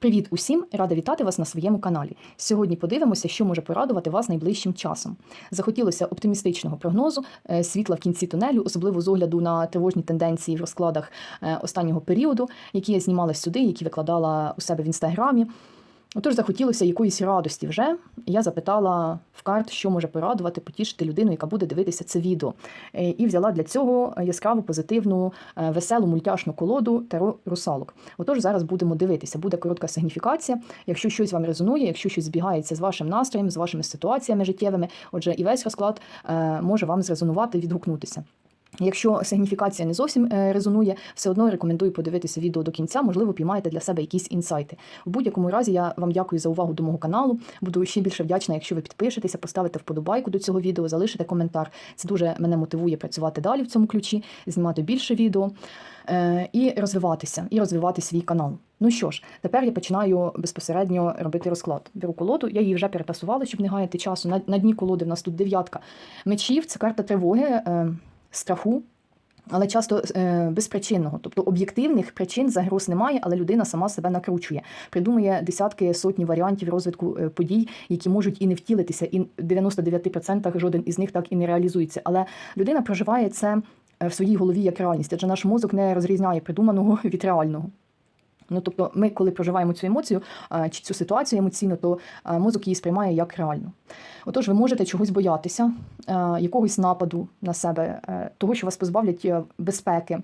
Привіт усім! Рада вітати вас на своєму каналі. Сьогодні подивимося, що може порадувати вас найближчим часом. Захотілося оптимістичного прогнозу, е, світла в кінці тунелю, особливо з огляду на тривожні тенденції в розкладах е, останнього періоду, які я знімала сюди, які викладала у себе в інстаграмі. Отож, захотілося якоїсь радості вже. Я запитала в карт, що може порадувати, потішити людину, яка буде дивитися це відео. Е, І взяла для цього яскраву, позитивну, е, веселу мультяшну колоду Таро русалок. Отож, зараз будемо дивитися. Буде коротка сигніфікація. Якщо щось вам резонує, якщо щось збігається з вашим настроєм, з вашими ситуаціями життєвими, отже, і весь розклад е, може вам зрезонувати, відгукнутися. Якщо сигніфікація не зовсім е, резонує, все одно рекомендую подивитися відео до кінця, можливо, піймаєте для себе якісь інсайти. В будь-якому разі я вам дякую за увагу до мого каналу. Буду ще більше вдячна, якщо ви підпишетеся, поставите вподобайку до цього відео, залишите коментар. Це дуже мене мотивує працювати далі в цьому ключі, знімати більше відео е, і розвиватися, і розвивати свій канал. Ну що ж, тепер я починаю безпосередньо робити розклад. Беру колоду, я її вже перетасувала, щоб не гаяти часу. На, на дні колоди в нас тут дев'ятка мечів, це карта тривоги. Страху, але часто е, безпричинного, тобто об'єктивних причин загроз немає, але людина сама себе накручує, придумує десятки сотні варіантів розвитку е, подій, які можуть і не втілитися, і в 99% жоден із них так і не реалізується. Але людина проживає це е, в своїй голові як реальність, адже наш мозок не розрізняє придуманого від реального. Ну, тобто, ми, коли проживаємо цю емоцію чи цю ситуацію емоційно, то мозок її сприймає як реальну. Отож, ви можете чогось боятися, якогось нападу на себе, е, того, що вас позбавлять е, безпеки.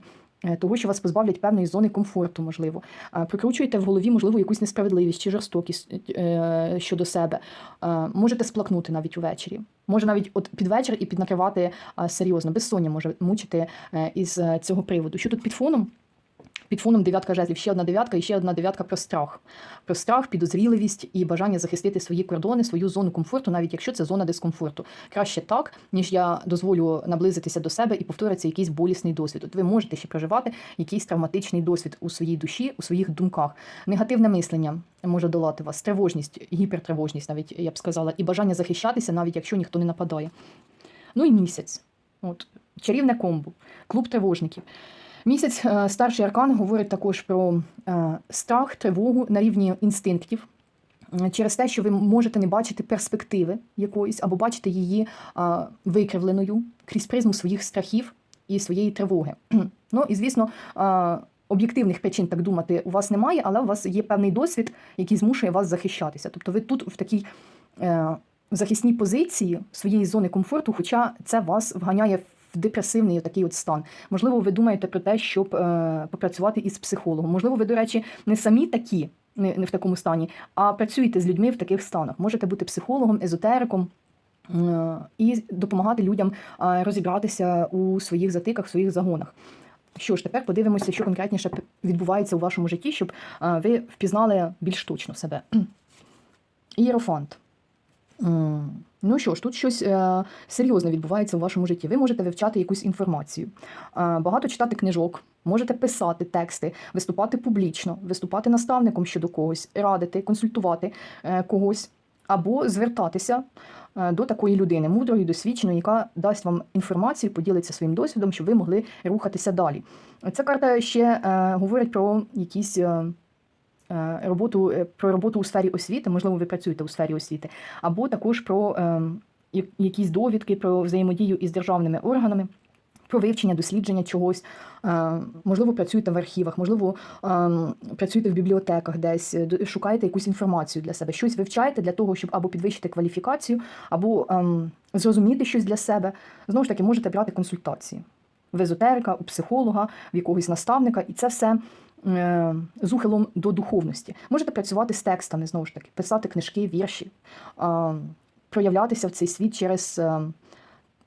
е, Того, що вас позбавлять певної зони комфорту, можливо, прикручуєте в голові, можливо, якусь несправедливість чи жорстокість е, щодо себе. Можете сплакнути навіть увечері. Може навіть от під вечір і піднакривати серйозно. Безсоння може мучити е, із е, цього приводу. Що тут під фоном? Під фоном дев'ятка жезлів, ще одна дев'ятка і ще одна дев'ятка про страх. Про страх, підозріливість і бажання захистити свої кордони, свою зону комфорту, навіть якщо це зона дискомфорту. Краще так, ніж я дозволю наблизитися до себе і повториться якийсь болісний досвід. От ви можете ще проживати якийсь травматичний досвід у своїй душі, у своїх думках. Негативне мислення може долати вас, тривожність, гіпертривожність, навіть я б сказала, і бажання захищатися, навіть якщо ніхто не нападає. Ну і місяць. От, чарівне комбо, клуб тривожників. Місяць е, старший аркан говорить також про е, страх, тривогу на рівні інстинктів. Е, Через те, що ви можете не бачити перспективи якоїсь, або бачити її викривленою крізь призму своїх страхів і своєї тривоги. Ну і звісно, об'єктивних причин так думати у вас немає, але у вас є певний досвід, який змушує вас захищатися. Тобто ви тут в такій захисній позиції своєї зони комфорту, хоча це вас вганяє депресивний такий от стан. Можливо, ви думаєте про те, щоб е, попрацювати із психологом. Можливо, ви, до речі, не самі такі, не, не в такому стані, а працюєте з людьми в таких станах. Можете бути психологом, езотериком. е, І допомагати людям е, розібратися у своїх затиках, своїх загонах. Що ж, тепер подивимося, що конкретніше відбувається у вашому житті, щоб е, ви впізнали більш точно себе. Ієрофант. М, Ну що ж, тут щось е, серйозне відбувається у вашому житті. Ви можете вивчати якусь інформацію, е, багато читати книжок, можете писати тексти, виступати публічно, виступати наставником щодо когось, радити, консультувати е, когось, або звертатися е, до такої людини, мудрої, досвідченої, яка дасть вам інформацію, поділиться своїм досвідом, щоб ви могли рухатися далі. Ця карта ще е, говорить про якісь. Е, Роботу е, про роботу у сфері освіти, можливо, ви працюєте у сфері освіти, або також про е, якісь довідки про взаємодію із державними органами, про вивчення, дослідження чогось. Можливо, працюєте в архівах, можливо, працюєте в бібліотеках десь, шукаєте якусь інформацію для себе, щось вивчаєте для того, щоб або підвищити кваліфікацію, або ем, зрозуміти щось для себе. Знову ж таки, можете брати консультації в езотерика, у психолога, в якогось наставника, і це все з ухилом до духовності. Можете працювати з текстами, знову ж таки, писати книжки, вірші, е, проявлятися в цей світ через е,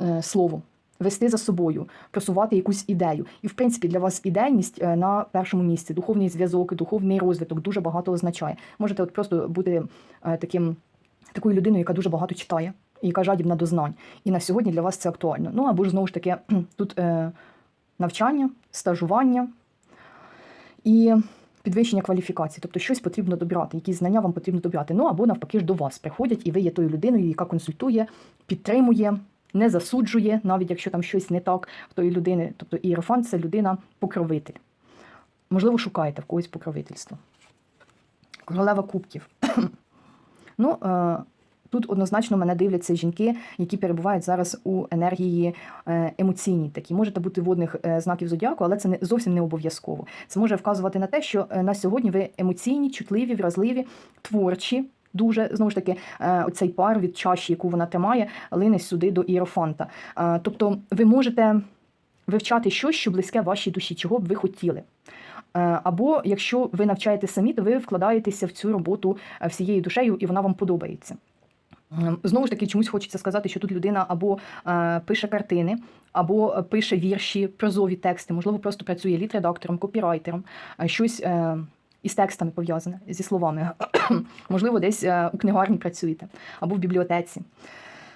е, слово, вести за собою, просувати якусь ідею. І, в принципі, для вас ідейність е, на першому місці, духовний зв'язок, духовний розвиток дуже багато означає. Можете от просто бути е, таким, такою людиною, яка дуже багато читає. і Яка жадібна до знань, і на сьогодні для вас це актуально. Ну або ж знову ж таки тут е, навчання, стажування і підвищення кваліфікації, тобто щось потрібно добирати, якісь знання вам потрібно добирати. Ну або навпаки ж до вас приходять, і ви є тою людиною, яка консультує, підтримує, не засуджує, навіть якщо там щось не так в тої людини. Тобто ієрофант це людина покровитель. Можливо, шукаєте в когось покровительство. Королева кубків. ну, е, тут однозначно мене дивляться жінки, які перебувають зараз у енергії е, емоційній. Такі можете бути водних е, знаків зодіаку, але це не зовсім не обов'язково. Це може вказувати на те, що е, на сьогодні ви емоційні, чутливі, вразливі, творчі. Дуже знову ж таки, оцей пар від чаші, яку вона тримає, лине сюди до іерофанта. Е, Тобто, ви можете вивчати щось, що близьке вашій душі, чого б ви хотіли. Або якщо ви навчаєте самі, то ви вкладаєтеся в цю роботу всією душею, і вона вам подобається. Ем, Знову ж таки, чомусь хочеться сказати, що тут людина або е, пише картини, або е, пише вірші, прозові тексти, можливо, просто працює літредактором, копірайтером, щось е, із текстами пов'язане, зі словами. можливо, десь е, у книгарні працюєте, або в бібліотеці,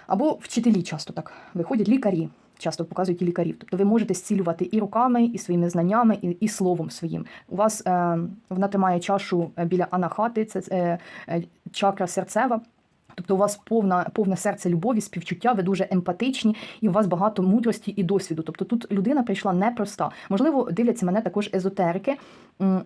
або вчителі часто так виходять, лікарі. Часто показують і лікарів. Тобто ви можете зцілювати і руками, і своїми знаннями, і, і словом своїм. У вас е, вона тримає чашу е, біля анахати, це е, чакра серцева. Тобто у вас повна, повне серце любові, співчуття, ви дуже емпатичні, і у вас багато мудрості і досвіду. Тобто тут людина прийшла непроста. Можливо, дивляться мене також езотерики,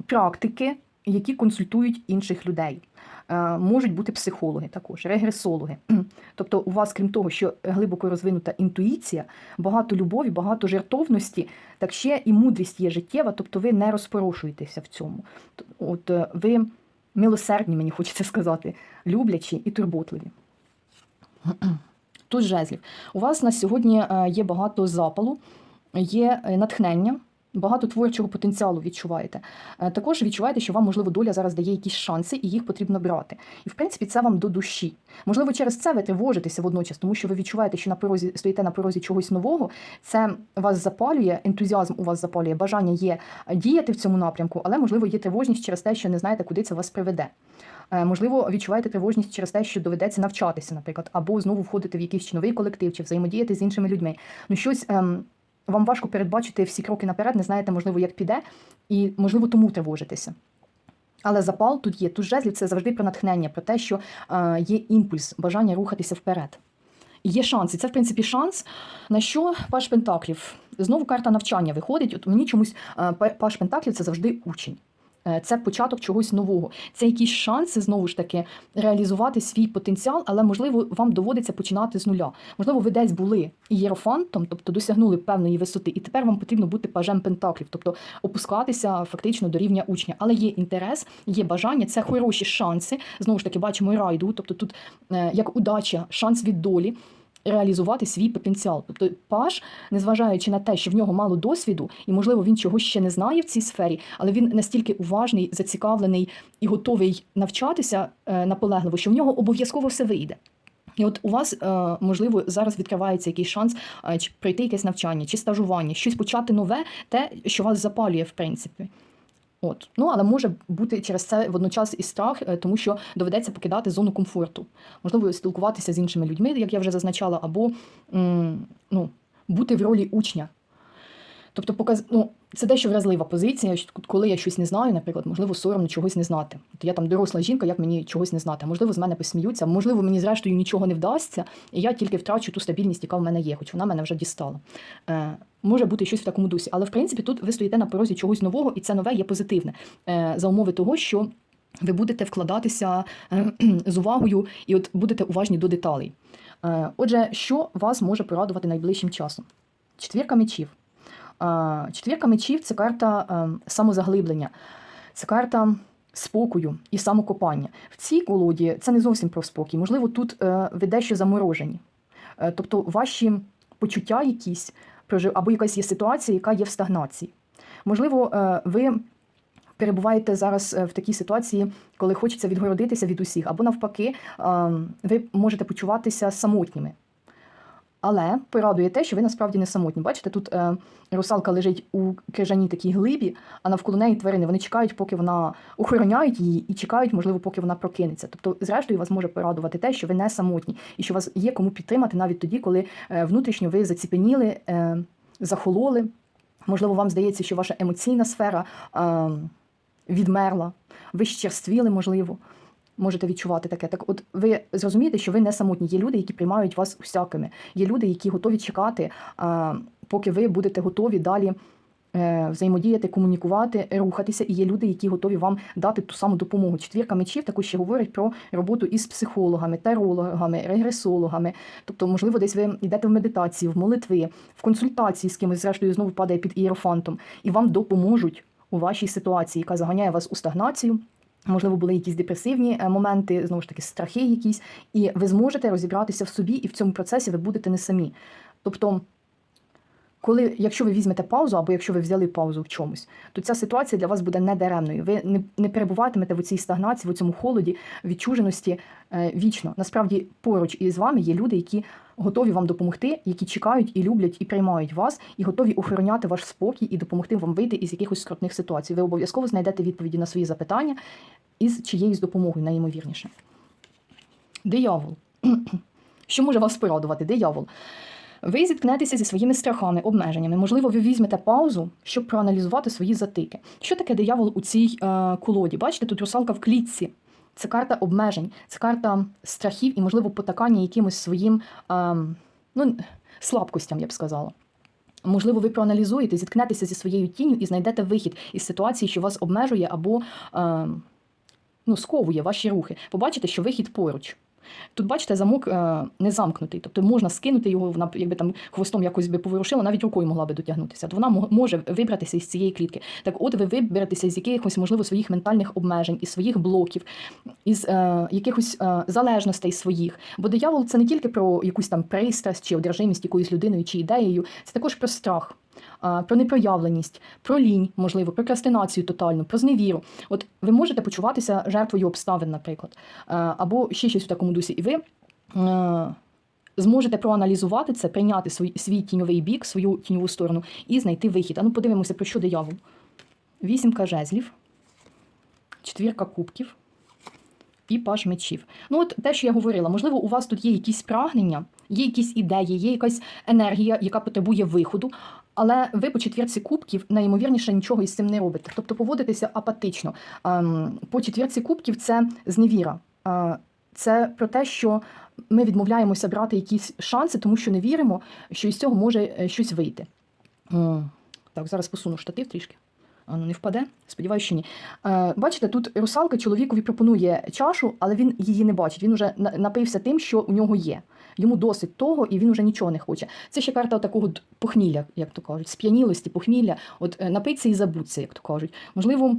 практики, які консультують інших людей. Е, Можуть бути психологи також, регресологи. Тобто, у вас, крім того, що глибоко розвинута інтуїція, багато любові, багато жертовності, так ще і мудрість є життєва, тобто ви не розпорошуєтеся в цьому. От е, ви милосердні, мені хочеться сказати, люблячі і турботливі. Тут жезлів. У вас на сьогодні е, є багато запалу, є е, натхнення, багато творчого потенціалу відчуваєте. Е, Також відчуваєте, що вам, можливо, доля зараз дає якісь шанси, і їх потрібно брати. І в принципі це вам до душі. Можливо, через це ви тривожитеся водночас, тому що ви відчуваєте, що на порозі стоїте на порозі чогось нового. Це вас запалює, ентузіазм у вас запалює, бажання є діяти в цьому напрямку, але можливо є тривожність через те, що не знаєте, куди це вас приведе. Е, Можливо, відчуваєте тривожність через те, що доведеться навчатися, наприклад, або знову входити в якийсь новий колектив, чи взаємодіяти з іншими людьми. Ну, щось ем, вам важко передбачити всі кроки наперед, не знаєте, можливо, як піде, і можливо тому тривожитеся. Але запал тут є. Тут жезлів це завжди про натхнення, про те, що е, є імпульс, бажання рухатися вперед. І Є шанс, і це в принципі шанс. На що Паш Пентаклів? Знову карта навчання виходить. От мені чомусь е, Паш Пентаклів це завжди учень. Е, Це початок чогось нового. Це якісь шанси знову ж таки реалізувати свій потенціал, але можливо вам доводиться починати з нуля. Можливо, ви десь були ієрофантом, тобто досягнули певної висоти, і тепер вам потрібно бути пажем пентаклів, тобто опускатися фактично до рівня учня. Але є інтерес, є бажання, це хороші шанси. Знову ж таки, бачимо райду, тобто тут е, як удача, шанс від долі. Реалізувати свій потенціал. Тобто Паш, незважаючи на те, що в нього мало досвіду, і, можливо, він чогось ще не знає в цій сфері, але він настільки уважний, зацікавлений і готовий навчатися е, наполегливо, що в нього обов'язково все вийде. І от у вас, е, можливо, зараз відкривається якийсь шанс е, чи пройти якесь навчання, чи стажування, щось почати нове, те, що вас запалює, в принципі. От. Ну, але може бути через це водночас і страх, е, тому що доведеться покидати зону комфорту. Можливо, спілкуватися з іншими людьми, як я вже зазначала, або ну, бути в ролі учня. Тобто, показ... ну, це дещо вразлива позиція, коли я щось не знаю, наприклад, можливо, соромно чогось не знати. От я там доросла жінка, як мені чогось не знати. Можливо, з мене посміються, можливо, мені зрештою нічого не вдасться, і я тільки втрачу ту стабільність, яка в мене є, хоч вона мене вже дістала. Е, може бути щось в такому дусі. Але в принципі тут ви стоїте на порозі чогось нового, і це нове є позитивне е, за умови того, що ви будете вкладатися з увагою і от будете уважні до деталей. Е, отже, що вас може порадувати найближчим часом? Четвірка мечів. Е, Четвірка мечів це карта е, самозаглиблення, це карта спокою і самокопання. В цій колоді це не зовсім про спокій. Можливо, тут е, ви дещо заморожені. Тобто ваші почуття якісь або якась є ситуація, яка є в стагнації. Можливо, ви перебуваєте зараз в такій ситуації, коли хочеться відгородитися від усіх, або навпаки, е, ви можете почуватися самотніми. Але порадує те, що ви насправді не самотні. Бачите, тут е, русалка лежить у крижаній такій глибі, а навколо неї тварини. Вони чекають, поки вона охороняють її, і чекають, можливо, поки вона прокинеться. Тобто, зрештою, вас може порадувати те, що ви не самотні, і що вас є кому підтримати навіть тоді, коли е, внутрішньо ви заціпеніли, е, захололи. Можливо, вам здається, що ваша емоційна сфера е, відмерла, ви щерствіли, можливо. Можете відчувати таке. Так, от ви зрозумієте, що ви не самотні. Є люди, які приймають вас усякими. Є люди, які готові чекати, а, поки ви будете готові далі е, взаємодіяти, комунікувати, рухатися, і є люди, які готові вам дати ту саму допомогу. Четвірка мечів також ще говорить про роботу із психологами, тарологами, регресологами. Тобто, можливо, десь ви йдете в медитації, в молитви, в консультації з кимось, зрештою, знову падає під ієрофантом, і вам допоможуть у вашій ситуації, яка заганяє вас у стагнацію. Можливо, були якісь депресивні е, моменти, знову ж таки, страхи якісь, і ви зможете розібратися в собі, і в цьому процесі ви будете не самі. Тобто, коли, якщо ви візьмете паузу, або якщо ви взяли паузу в чомусь, то ця ситуація для вас буде недаремною. Ви не, не перебуватимете в цій стагнації, в цьому холоді, відчуженості е, вічно. Насправді, поруч із вами є люди, які готові вам допомогти, які чекають і люблять і приймають вас, і готові охороняти ваш спокій і допомогти вам вийти із якихось скрутних ситуацій. Ви обов'язково знайдете відповіді на свої запитання із чиєюсь допомогою, найімовірніше. Диявол. Що може вас порадувати? Диявол. Ви зіткнетеся зі своїми страхами, обмеженнями. Можливо, ви візьмете паузу, щоб проаналізувати свої затики. Що таке диявол у цій е, колоді? Бачите, тут русалка в клітці. Це карта обмежень, це карта страхів і, можливо, потакання якимось своїм е, ну, слабкостям, я б сказала. Можливо, ви проаналізуєте, зіткнетеся зі своєю тінню і знайдете вихід із ситуації, що вас обмежує або е, ну, сковує ваші рухи. Побачите, що вихід поруч. Тут, бачите, замок е, не замкнутий, тобто можна скинути його, вона якби там хвостом якось би поворушила, навіть рукою могла би дотягнутися. То вона може вибратися із цієї клітки. Так, от ви виберетеся з якихось, можливо, своїх ментальних обмежень, із своїх блоків, із е, якихось е, залежностей своїх. Бо диявол це не тільки про якусь там пристрасть чи одержимість якоюсь людиною чи ідеєю, це також про страх. Про непроявленість, про лінь, можливо, прокрастинацію тотальну, про зневіру. От ви можете почуватися жертвою обставин, наприклад, або ще щось в такому дусі, і ви зможете проаналізувати це, прийняти свій, свій тіньовий бік, свою тіньову сторону і знайти вихід. А ну подивимося, про що диявол. Вісімка жезлів, четвірка кубків і паж мечів. Ну, от те, що я говорила, можливо, у вас тут є якісь прагнення, є якісь ідеї, є якась енергія, яка потребує виходу. Але ви по четвірці кубків найімовірніше нічого із цим не робите. Тобто поводитеся апатично. Ем, По четвірці кубків це зневіра. Е, Це про те, що ми відмовляємося брати якісь шанси, тому що не віримо, що із цього може е, щось вийти. Так, зараз посуну штатив трішки. А ну не впаде? Сподіваюся, що ні. Е, бачите, тут русалка чоловікові пропонує чашу, але він її не бачить. Він уже напився тим, що у нього є. Йому досить того, і він уже нічого не хоче. Це ще карта такого похмілля, як то кажуть, сп'янілості, похмілля. От е, напиться і забудься, як то кажуть. Можливо,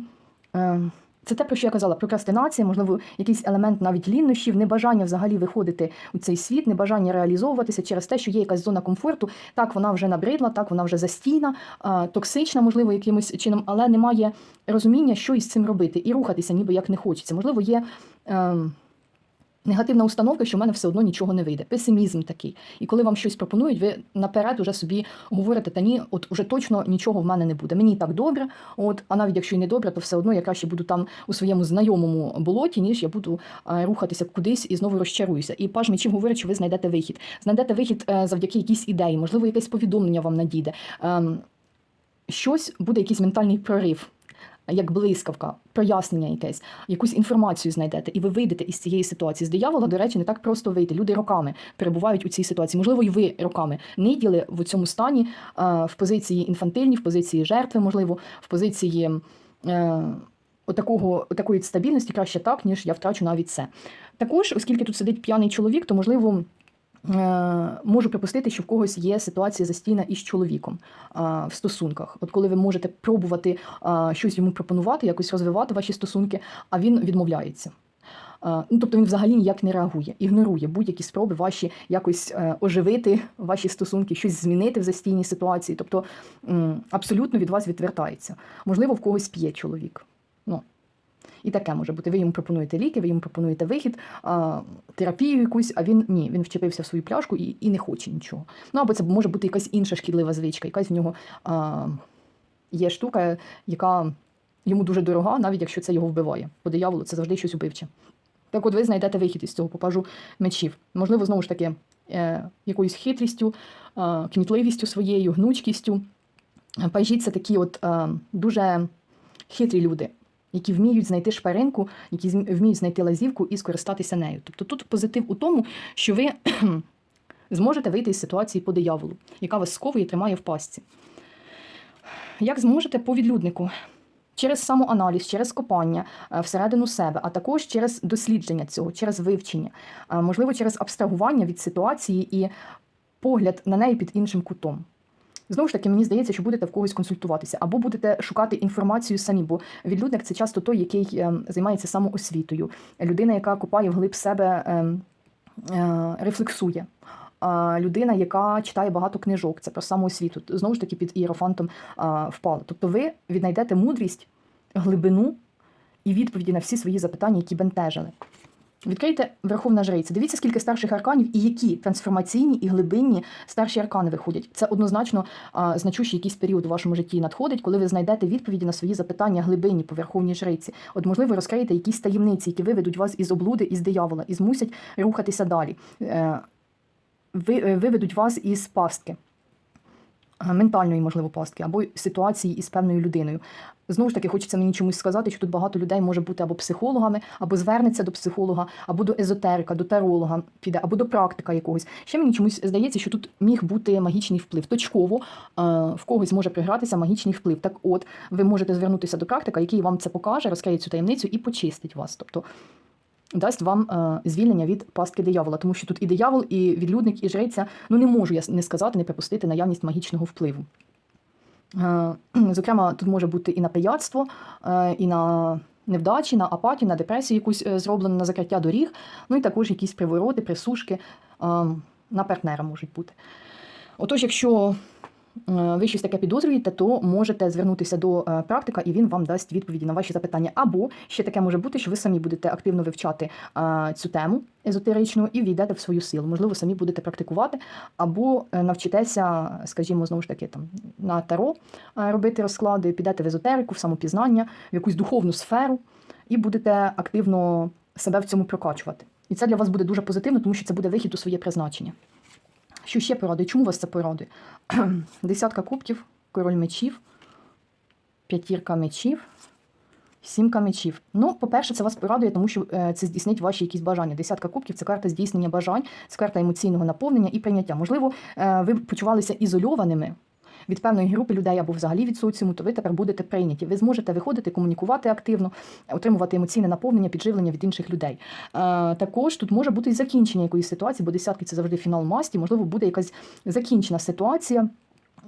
е, це те, про що я казала, прокрастинація, можливо, якийсь елемент навіть ліннощів, небажання взагалі виходити у цей світ, небажання реалізовуватися через те, що є якась зона комфорту. Так, вона вже набридла, так, вона вже застійна, токсична, можливо, якимось чином, але немає розуміння, що із цим робити, і рухатися, ніби як не хочеться. Можливо, є. ем, Негативна установка, що в мене все одно нічого не вийде. Песимізм такий. І коли вам щось пропонують, ви наперед уже собі говорите, та ні, от уже точно нічого в мене не буде. Мені так добре. От, а навіть якщо і не добре, то все одно я краще буду там у своєму знайомому болоті, ніж я буду рухатися кудись і знову розчаруюся. І паж мечів говорить, що ви знайдете вихід. Знайдете вихід е, завдяки якійсь ідеї, можливо, якесь повідомлення вам надійде. Ем, щось буде якийсь ментальний прорив. Як блискавка, прояснення якесь, якусь інформацію знайдете, і ви вийдете із цієї ситуації. З диявола, до речі, не так просто вийти. Люди роками перебувають у цій ситуації. Можливо, і ви роками ниділи в цьому стані в позиції інфантильній, в позиції жертви, можливо, в позиції е, отакого, отакої стабільності краще так, ніж я втрачу навіть це. Також, оскільки тут сидить п'яний чоловік, то можливо. Е, Можу припустити, що в когось є ситуація застійна із чоловіком а, в стосунках. От коли ви можете пробувати а, щось йому пропонувати, якось розвивати ваші стосунки, а він відмовляється. Ну, тобто він взагалі ніяк не реагує, ігнорує будь-які спроби ваші якось е, оживити ваші стосунки, щось змінити в застійній ситуації. Тобто абсолютно від вас відвертається. Можливо, в когось п'є чоловік. Ну, і таке може бути. Ви йому пропонуєте ліки, ви йому пропонуєте вихід, терапію якусь, а він ні, він вчепився в свою пляшку і, і не хоче нічого. Ну або це може бути якась інша шкідлива звичка, якась в нього а, є штука, яка йому дуже дорога, навіть якщо це його вбиває. По дияволу це завжди щось убивче. Так от ви знайдете вихід із цього попажу мечів. Можливо, знову ж таки, е, якоюсь хитрістю, кмітливістю своєю, гнучкістю. Пажі це такі от е, дуже хитрі люди, які вміють знайти шпаринку, які вміють знайти лазівку і скористатися нею. Тобто тут позитив у тому, що ви зможете вийти із ситуації по дияволу, яка вас сковує і тримає в пастці. Як зможете по відлюднику? Через самоаналіз, через копання е, всередину себе, а також через дослідження цього, через вивчення, е, можливо, через абстрагування від ситуації і погляд на неї під іншим кутом. Знову ж таки, мені здається, що будете в когось консультуватися, або будете шукати інформацію самі, бо відлюдник це часто той, який е, займається самоосвітою, людина, яка копає вглиб себе, е, е, рефлексує. Людина, яка читає багато книжок, це про самоосвіту, знову ж таки під іерофантом впала. Тобто ви віднайдете мудрість, глибину і відповіді на всі свої запитання, які бентежили. Відкрийте Верховна Жриця. Дивіться, скільки старших арканів і які трансформаційні і глибинні старші аркани виходять. Це однозначно а, значущий якийсь період у вашому житті надходить, коли ви знайдете відповіді на свої запитання глибинні по Верховній Жриці. От, можливо, розкриєте якісь таємниці, які виведуть вас із облуди, із диявола, і змусять рухатися далі. Е, ви- е, виведуть вас із пастки. Е, Ментальної, можливо, пастки або ситуації із певною людиною. Знову ж таки, хочеться мені чомусь сказати, що тут багато людей може бути або психологами, або звернеться до психолога, або до езотерика, до таролога піде, або до практика якогось. Ще мені чомусь здається, що тут міг бути магічний вплив. Точково е, в когось може пригратися магічний вплив. Так от, ви можете звернутися до практика, який вам це покаже, розкриє цю таємницю і почистить вас. Тобто дасть вам е, звільнення від пастки диявола, тому що тут і диявол, і відлюдник, і жриця. Ну не можу я не сказати, не припустити наявність магічного впливу. Е, Зокрема, тут може бути і на пияцтво, е, і на невдачі, на апатію, на депресію якусь зроблено, на закриття доріг, ну і також якісь привороти, присушки е, на партнера можуть бути. Отож, якщо ви щось таке підозрюєте, то можете звернутися до е, практика, і він вам дасть відповіді на ваші запитання. Або ще таке може бути, що ви самі будете активно вивчати е, цю тему езотеричну і війдете в свою силу. Можливо, самі будете практикувати, або е, навчитеся, скажімо, знову ж таки, там на таро е, робити розклади, підете в езотерику, в самопізнання, в якусь духовну сферу, і будете активно себе в цьому прокачувати. І це для вас буде дуже позитивно, тому що це буде вихід у своє призначення. Що ще поради? Чому у вас це поради? Десятка кубків, король мечів, п'ятірка мечів, сімка мечів. Ну, по-перше, це вас порадує, тому що е, це здійснить ваші якісь бажання. Десятка кубків це карта здійснення бажань, це карта емоційного наповнення і прийняття. Можливо, е, ви почувалися ізольованими. Від певної групи людей або взагалі від соціуму, то ви тепер будете прийняті. Ви зможете виходити, комунікувати активно, отримувати емоційне наповнення, підживлення від інших людей. Е, також тут може бути і закінчення якоїсь ситуації, бо десятки це завжди фінал масті. Можливо, буде якась закінчена ситуація.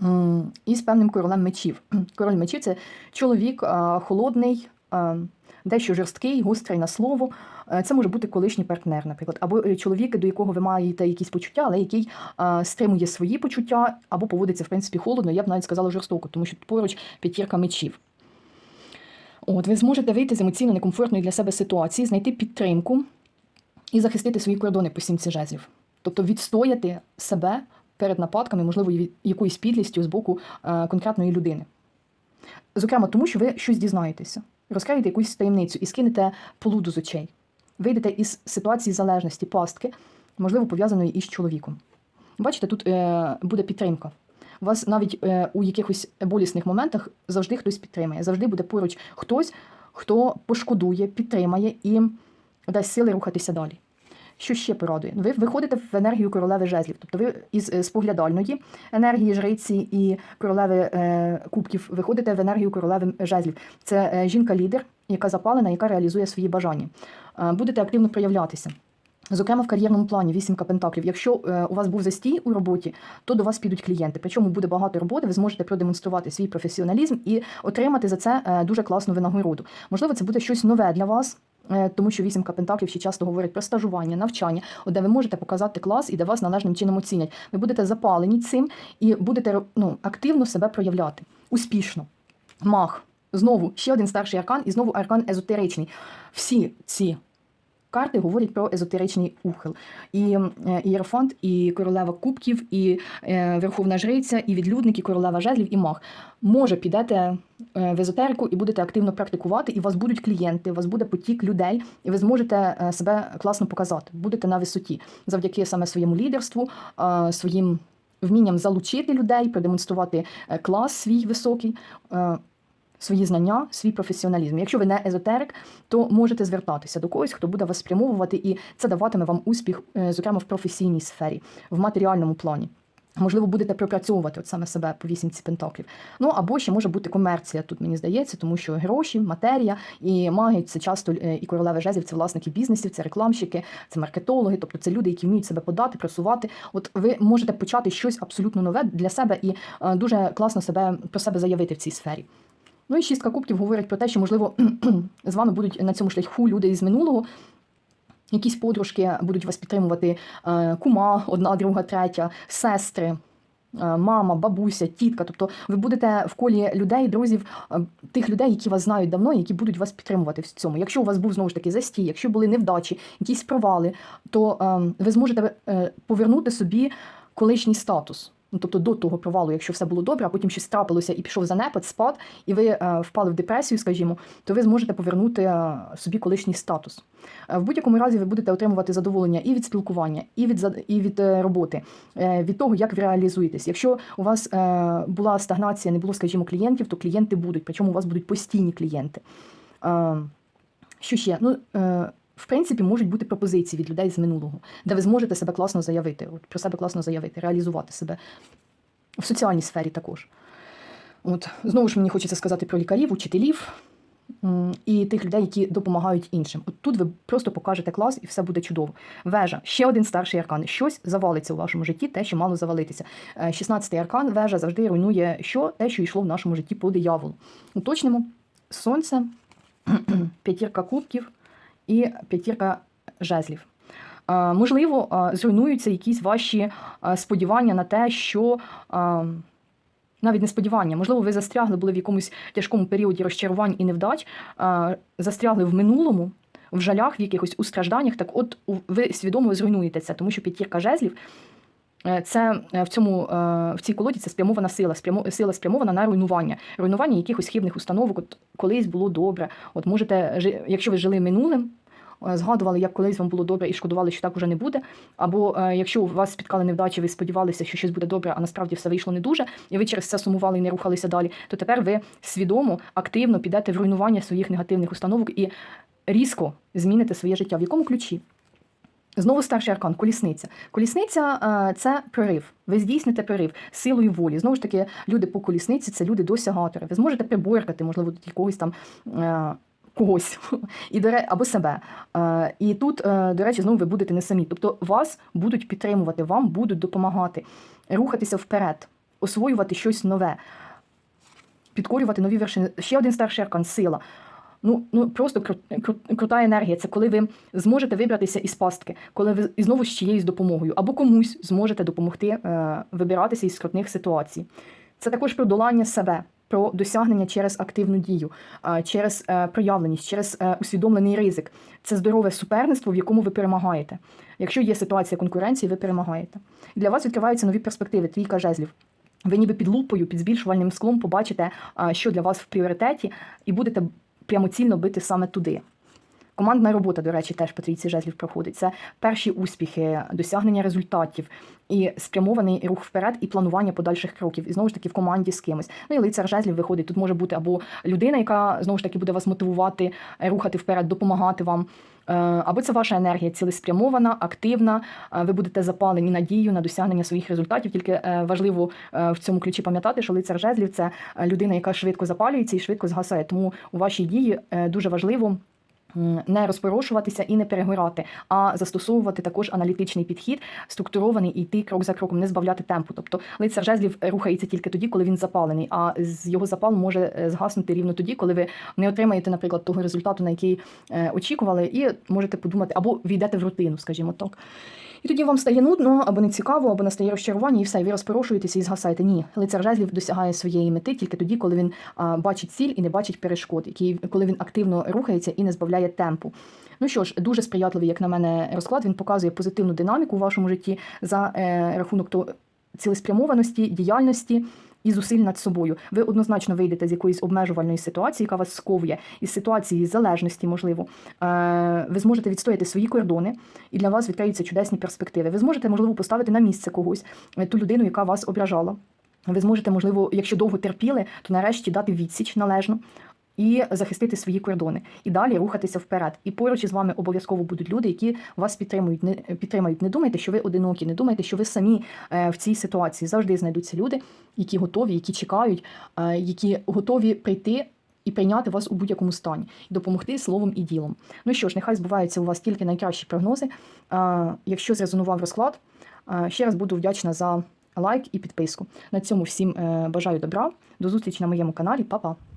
м, Із певним королем мечів. Король мечів це чоловік холодний, дещо жорсткий, гострий на слово. Е, Це може бути колишній партнер, наприклад, або е, чоловік, до якого ви маєте якісь почуття, але який а, стримує свої почуття або поводиться в принципі холодно. Я б навіть сказала жорстоко, тому що поруч п'ятірка мечів. От ви зможете вийти з емоційно некомфортної для себе ситуації, знайти підтримку і захистити свої кордони по сімці жезлів. Тобто відстояти себе перед нападками, можливо, якоюсь підлістю з боку е, конкретної людини. Зокрема, тому що ви щось дізнаєтеся, розкриєте якусь таємницю і скинете полуду з очей. Вийдете із ситуації залежності, пастки, можливо, пов'язаної із чоловіком. Бачите, тут е, буде підтримка. Вас навіть е, у якихось болісних моментах завжди хтось підтримає. Завжди буде поруч хтось, хто пошкодує, підтримає і дасть сили рухатися далі. Що ще порадує? Ви виходите в енергію королеви жезлів, тобто ви із е, споглядальної енергії жриці і королеви е, кубків виходите в енергію королеви жезлів. Це е, жінка-лідер, яка запалена, яка реалізує свої бажання. Будете активно проявлятися. Зокрема, в кар'єрному плані вісімка пентаклів. Якщо у вас був застій у роботі, то до вас підуть клієнти. Причому буде багато роботи, ви зможете продемонструвати свій професіоналізм і отримати за це дуже класну винагороду. Можливо, це буде щось нове для вас. Е, Тому що вісімка пентаклів ще часто говорить про стажування, навчання, де ви можете показати клас і де вас належним чином оцінять. Ви будете запалені цим і будете ну, активно себе проявляти успішно. Мах. Знову ще один старший аркан, і знову аркан езотеричний. Всі ці карти говорять про езотеричний ухил. І е, і королева кубків, і е, Верховна Жриця, і відлюдник, і королева жезлів, і маг. Може, підете е, в езотерику і будете активно практикувати, і у вас будуть клієнти, у вас буде потік людей, і ви зможете себе класно показати. Будете на висоті завдяки саме своєму лідерству, своїм вмінням залучити людей, продемонструвати клас свій високий. Свої знання, свій професіоналізм. Якщо ви не езотерик, то можете звертатися до когось, хто буде вас спрямовувати, і це даватиме вам успіх, е, зокрема в професійній сфері, в матеріальному плані. Можливо, будете пропрацьовувати от саме себе по вісімці пентаклів. Ну або ще може бути комерція тут, мені здається, тому що гроші, матерія і маги це часто е, і королеви жезлів, це власники бізнесів, це рекламщики, це маркетологи, тобто це люди, які вміють себе подати, просувати. От ви можете почати щось абсолютно нове для себе і е, дуже класно себе про себе заявити в цій сфері. Ну і шістка кубків говорить про те, що можливо з вами будуть на цьому шляху люди із минулого. Якісь подружки будуть вас підтримувати е, кума, одна, друга, третя, сестри, е, мама, бабуся, тітка. Тобто ви будете в колі людей, друзів, е, тих людей, які вас знають давно, які будуть вас підтримувати в цьому. Якщо у вас був знову ж таки застій, якщо були невдачі, якісь провали, то ви зможете повернути собі колишній статус. Ну, тобто до того провалу, якщо все було добре, а потім щось трапилося і пішов занепад, спад, і ви е, впали в депресію, скажімо, то ви зможете повернути е, собі колишній статус. Е, В будь-якому разі ви будете отримувати задоволення і від спілкування, і від і від роботи, від того, як ви реалізуєтесь. Якщо у вас була стагнація, не було, скажімо, клієнтів, то клієнти будуть, причому у вас будуть постійні клієнти. Е, Що ще? Ну, в принципі, можуть бути пропозиції від людей з минулого, де ви зможете себе класно заявити, от, про себе класно заявити, реалізувати себе в соціальній сфері також. От знову ж мені хочеться сказати про лікарів, учителів і тих людей, які допомагають іншим. От тут ви просто покажете клас, і все буде чудово. Вежа, ще один старший аркан. Щось завалиться у вашому житті, те, що мало завалитися. Е, 16-й аркан вежа завжди руйнує що те, що йшло в нашому житті по дияволу. Уточнимо: сонце, п'ятірка кубків і п'ятірка жезлів. Е, Можливо, е, зруйнуються якісь ваші е, сподівання на те, що навіть не сподівання, можливо, ви застрягли були в якомусь тяжкому періоді розчарувань і невдач, застрягли в минулому, в жалях, в якихось у стражданнях. Так, от ви свідомо зруйнуєте це, тому що п'ятірка жезлів. Це в цьому в цій колоді це спрямована сила, сила спрямована на руйнування, руйнування якихось хибних установок. От колись було добре. От можете, якщо ви жили минулим, згадували, як колись вам було добре і шкодували, що так уже не буде. Або е, якщо у вас спіткали невдачі, ви сподівалися, що щось буде добре, а насправді все вийшло не дуже, і ви через це сумували і не рухалися далі, то тепер ви свідомо, активно підете в руйнування своїх негативних установок і різко зміните своє життя. В якому ключі? Знову старший аркан, колісниця. Колісниця е, це прорив. Ви здійсните прорив силою волі. Знову ж таки, люди по колісниці це люди досягатори. Ви зможете приборкати, можливо, тут якогось там. Когось і або себе. Е, І тут, е, до речі, знову ви будете не самі. Тобто вас будуть підтримувати, вам будуть допомагати рухатися вперед, освоювати щось нове, підкорювати нові вершини. Ще один старший аркан сила. Ну, ну просто кру, кру- крута енергія. Це коли ви зможете вибратися із пастки, коли ви і знову з чиєюсь допомогою, або комусь зможете допомогти е, вибиратися із скрутних ситуацій. Це також про долання себе, про досягнення через активну дію, через е, проявленість, через е, усвідомлений ризик. Це здорове суперництво, в якому ви перемагаєте. Якщо є ситуація конкуренції, ви перемагаєте. І для вас відкриваються нові перспективи, трійка жезлів. Ви ніби під лупою, під збільшувальним склом побачите, що для вас в пріоритеті, і будете прямоцільно бити саме туди. Командна робота, до речі, теж по трійці жезлів проходить. Це перші успіхи, досягнення результатів і спрямований рух вперед, і планування подальших кроків. І знову ж таки в команді з кимось. Ну і лицар жезлів виходить. Тут може бути або людина, яка знову ж таки буде вас мотивувати, рухати вперед, допомагати вам. Е, Або це ваша енергія цілеспрямована, активна. е, Ви будете запалені надію на досягнення своїх результатів. Тільки е, важливо в цьому ключі пам'ятати, що лицар жезлів це людина, яка швидко запалюється і швидко згасає. Тому у вашій дії дуже важливо. Не розпорошуватися і не перегорати, а застосовувати також аналітичний підхід, структурований і йти крок за кроком, не збавляти темпу. Тобто лицар жезлів рухається тільки тоді, коли він запалений, а з його запал може е, згаснути рівно тоді, коли ви не отримаєте, наприклад, того результату, на який е, очікували, і можете подумати, або війдете в рутину, скажімо так. І тоді вам стає нудно, або не цікаво, або настає розчарування, і все, ви розпорошуєтеся і згасаєте. Ні, лицар жезлів досягає своєї мети тільки тоді, коли він бачить ціль і не бачить перешкод, які коли він активно рухається і не збавляє темпу. Ну що ж, дуже сприятливий, як на мене, розклад. Він показує позитивну динаміку у вашому житті за е, рахунок то цілеспрямованості, діяльності. І зусиль над собою. Ви однозначно вийдете з якоїсь обмежувальної ситуації, яка вас сковує, із ситуації залежності, можливо. Е, ви зможете відстояти свої кордони, і для вас відкриються чудесні перспективи. Ви зможете, можливо, поставити на місце когось, е, ту людину, яка вас ображала. Ви зможете, можливо, якщо довго терпіли, то нарешті дати відсіч належно. І захистити свої кордони, і далі рухатися вперед. І поруч із вами обов'язково будуть люди, які вас підтримують. Не підтримають. Не думайте, що ви одинокі, не думайте, що ви самі е, в цій ситуації. Завжди знайдуться люди, які готові, які чекають, е, які готові прийти. І прийняти вас у будь-якому стані, і допомогти словом і ділом. Ну що ж, нехай збуваються у вас тільки найкращі прогнози. Е, Якщо зрезонував розклад, ще раз буду вдячна за лайк і підписку. На цьому всім бажаю добра. До зустрічі на моєму каналі. Па-па!